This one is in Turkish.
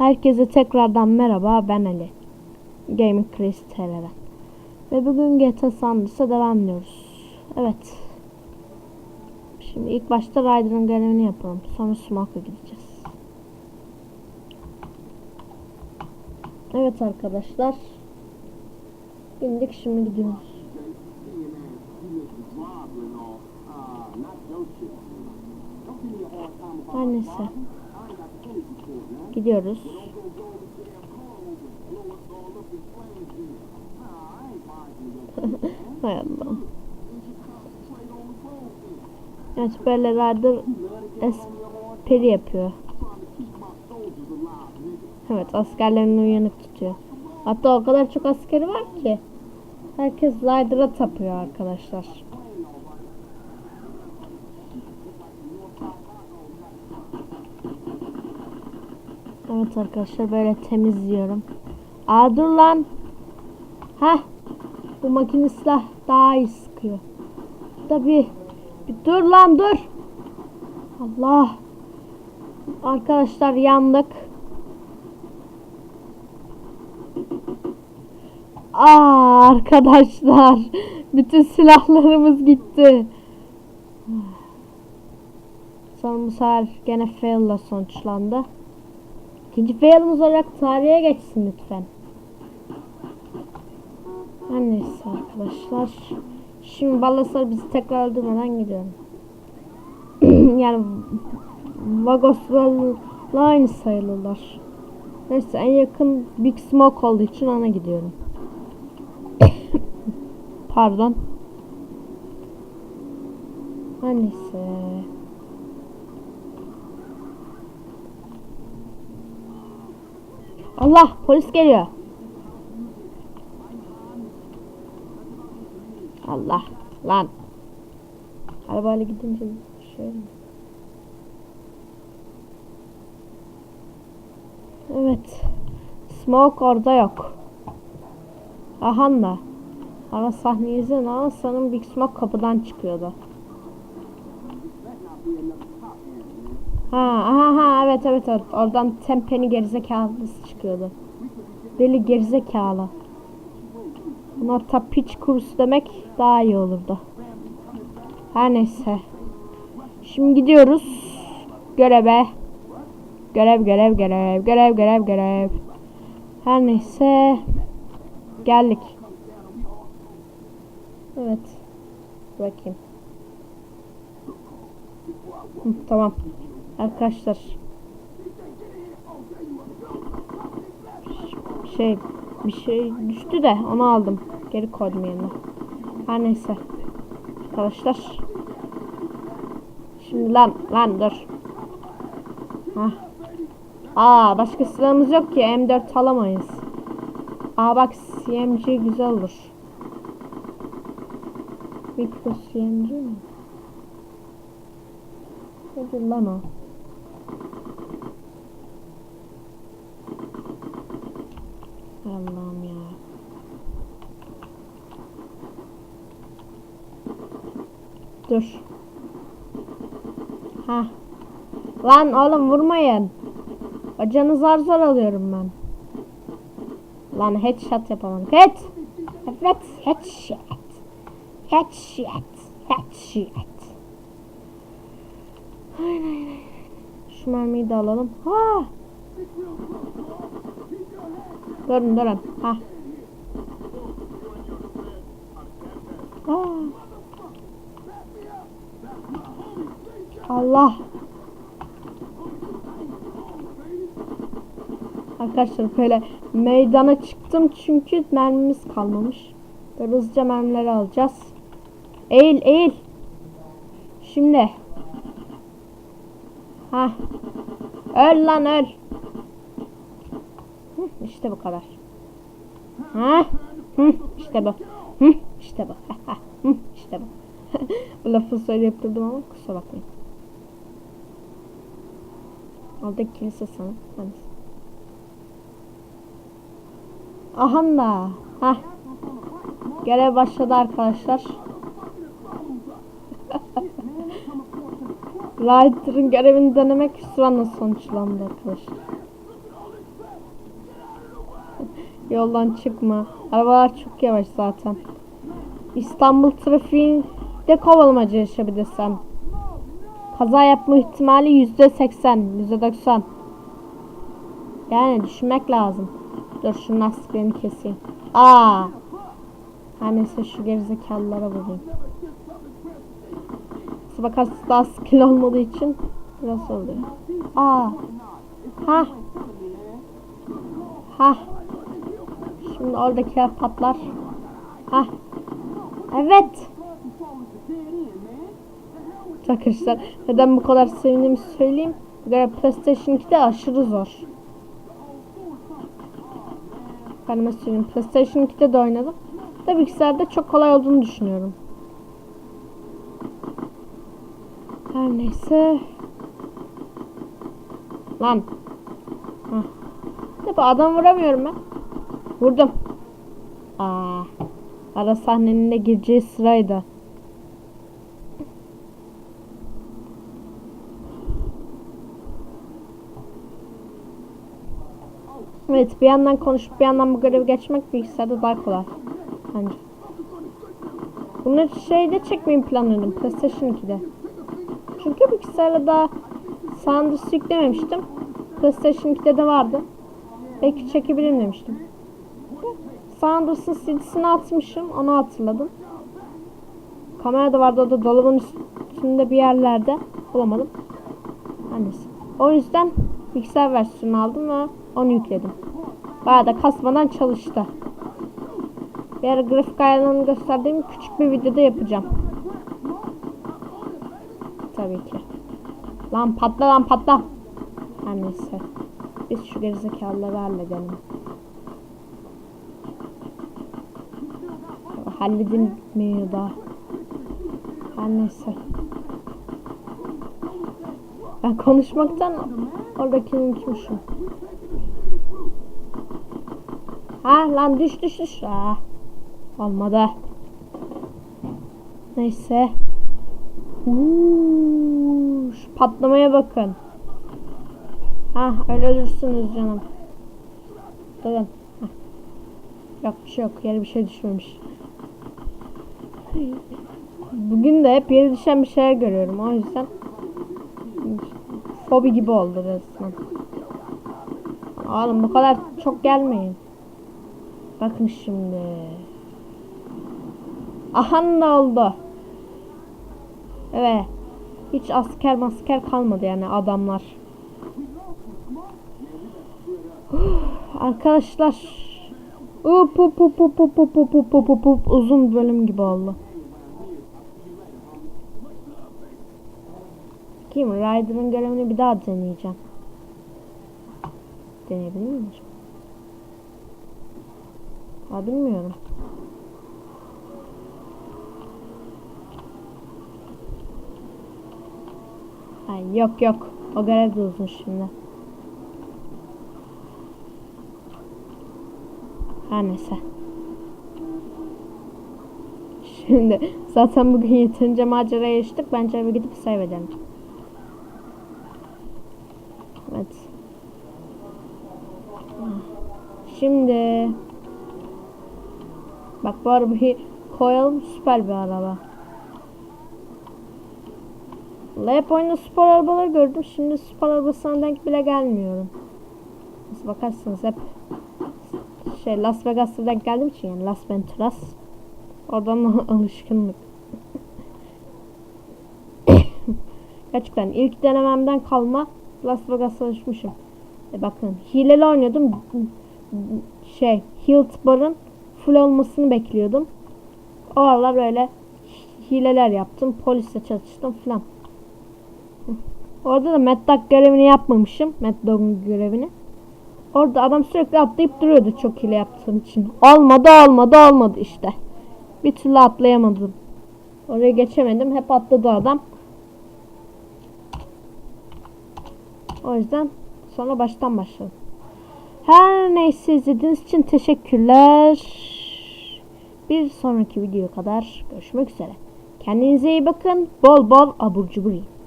Herkese tekrardan merhaba ben Ali. Gaming Crazy TR'den. Ve bugün GTA San devam ediyoruz. Evet. Şimdi ilk başta Ryder'ın görevini yapalım. Sonra Smoke'a gideceğiz. Evet arkadaşlar. Bindik şimdi gidiyoruz. Her neyse. Gidiyoruz. Hay Allah'ım. Evet böyle Rider espri yapıyor. Evet askerlerini uyanık tutuyor. Hatta o kadar çok askeri var ki. Herkes Rider'a tapıyor arkadaşlar. Evet arkadaşlar böyle temizliyorum. Aa dur lan. Heh. Bu makine silah daha iyi sıkıyor. Tabi. Bir dur lan dur. Allah. Arkadaşlar yandık. Aa arkadaşlar. Bütün silahlarımız gitti. Son bu sefer gene fail sonuçlandı. İkinci failimiz olarak tarihe geçsin lütfen. Her neyse arkadaşlar. Şimdi balaslar bizi tekrar öldürmeden gidiyorum. yani Vagos'la aynı sayılırlar. Neyse en yakın Big Smoke olduğu için ona gidiyorum. Pardon. Her neyse. Allah polis geliyor. Allah lan. Arabayla gidince şöyle. Evet. Smoke orada yok. Ahanna. Ara sahneyi izleyin ama sanırım Big Smoke kapıdan çıkıyordu. Ha, aha, ha, evet evet evet. Oradan tempeni gerizekalısı çıkıyordu. Deli gerizekalı. Buna hatta piç kurusu demek daha iyi olurdu. Her neyse. Şimdi gidiyoruz. Göreve. Görev görev görev görev görev görev. Her neyse. Geldik. Evet. Bakayım. Hı, tamam. Arkadaşlar. Şey bir şey düştü de onu aldım. Geri koydum yerine. Her neyse. Arkadaşlar. Şimdi lan lan dur. Hah. Aa başka silahımız yok ki M4 alamayız. Aa bak CMG güzel olur. Mikro CMG mi? Nedir lan o? Allah'ım ya. Dur. Ha. Lan oğlum vurmayın. Hocanı zar zor alıyorum ben. Lan headshot yapamadım. Head. Evet headshot. Headshot. Headshot. Aynen aynen. Şu mermiyi de alalım. Ha. Durun durun. Ha. Allah. Arkadaşlar böyle meydana çıktım çünkü mermimiz kalmamış. Böyle hızlıca mermileri alacağız. Eğil eğil. Şimdi. Ha. Öl lan öl. Hı, işte bu kadar. Ha? Hı, işte bu. Hı, işte bu. Hı, işte bu. bu lafı söyleyip durdum ama kusura bakmayın. Aldık kilise sana. Hadi. Ahanna. Ha. Görev başladı arkadaşlar. Lighter'ın görevini denemek hüsranla sonuçlandı arkadaşlar. Yoldan çıkma. Arabalar çok yavaş zaten. İstanbul trafiğinde kovalamaca yaşa bir de sen. Kaza yapma ihtimali yüzde seksen, yüzde doksan. Yani düşünmek lazım. Dur şu lastiklerini keseyim. Aa. Her neyse şu gerizekalılara vurayım. Bakas daha skill olmadığı için biraz oluyor. Aa. Ha. Ha. Şimdi oradakiler patlar. Ha. Evet. Arkadaşlar neden bu kadar sevindiğimi söyleyeyim. Kadar PlayStation 2'de aşırı zor. Ben söyleyeyim. PlayStation 2'de de oynadım. Tabii bilgisayarda çok kolay olduğunu düşünüyorum. Her neyse. Lan. Hah. Tabii adam vuramıyorum ben. Vurdum. Aa. Ara sahnenin de gireceği sıraydı. Evet bir yandan konuşup bir yandan bu görevi geçmek bilgisayarda daha kolay. Bence. Bunu şeyde çekmeyi planladım. PlayStation 2'de. Çünkü bilgisayarda daha Sanders yüklememiştim. PlayStation 2'de de vardı. Belki çekebilirim demiştim. Sanders'ın CD'sini atmışım. Onu hatırladım. Kamera da vardı. O da dolabın üstünde bir yerlerde. Bulamadım. Annesi. O yüzden bilgisayar versiyonu aldım ve onu yükledim. Bayağı da kasmadan çalıştı. Bir ara grafik ayarlarını gösterdiğim küçük bir videoda yapacağım. Tabii ki. Lan patla lan patla. Her neyse. Biz şu gerizekalıları halledelim. Halledilmiyor daha. Her neyse. Ben konuşmaktan oradakini unutmuşum. Ha lan düş düş düş. Ha. Olmadı. Neyse. Uuu, patlamaya bakın. Ha öyle ölürsünüz canım. Durun. Yok bir şey yok. Yere bir şey düşmemiş. Bugün de hep yere düşen bir şeyler görüyorum. O yüzden fobi gibi oldu resmen. Oğlum bu kadar çok gelmeyin. Bakın şimdi. Aha ne oldu? Evet. Hiç asker masker kalmadı yani adamlar. Arkadaşlar. Up up up up up up up up up up up uzun bölüm gibi oldu. Kim? Ryder'ın görevini bir daha deneyeceğim. Deneyebilir miyim? Ha bilmiyorum. Ha, yok yok. O görev de uzun şimdi. Her neyse. Şimdi zaten bugün yeterince macera yaşadık. Bence eve gidip save edelim. Evet. Şimdi Bak bu arabayı koyalım süper bir araba. Hep oyunda spor arabaları gördüm. Şimdi spor arabasına denk bile gelmiyorum. Nasıl bakarsınız hep şey Las Vegas'ta denk geldiğim için yani Las Venturas. Oradan alışkınlık. Gerçekten ilk denememden kalma Las Vegas'a alışmışım. E bakın hileli oynuyordum. Şey Hilt Bar'ın full olmasını bekliyordum. O aralar böyle hileler yaptım. Polisle çalıştım falan. Orada da Mad Dog görevini yapmamışım. Mad Dog'un görevini. Orada adam sürekli atlayıp duruyordu çok hile yaptığım için. Olmadı olmadı olmadı işte. Bir türlü atlayamadım. Oraya geçemedim. Hep atladı adam. O yüzden sonra baştan başladım. Her neyse izlediğiniz için teşekkürler. Bir sonraki videoya kadar görüşmek üzere. Kendinize iyi bakın. Bol bol abur cubur yiyin.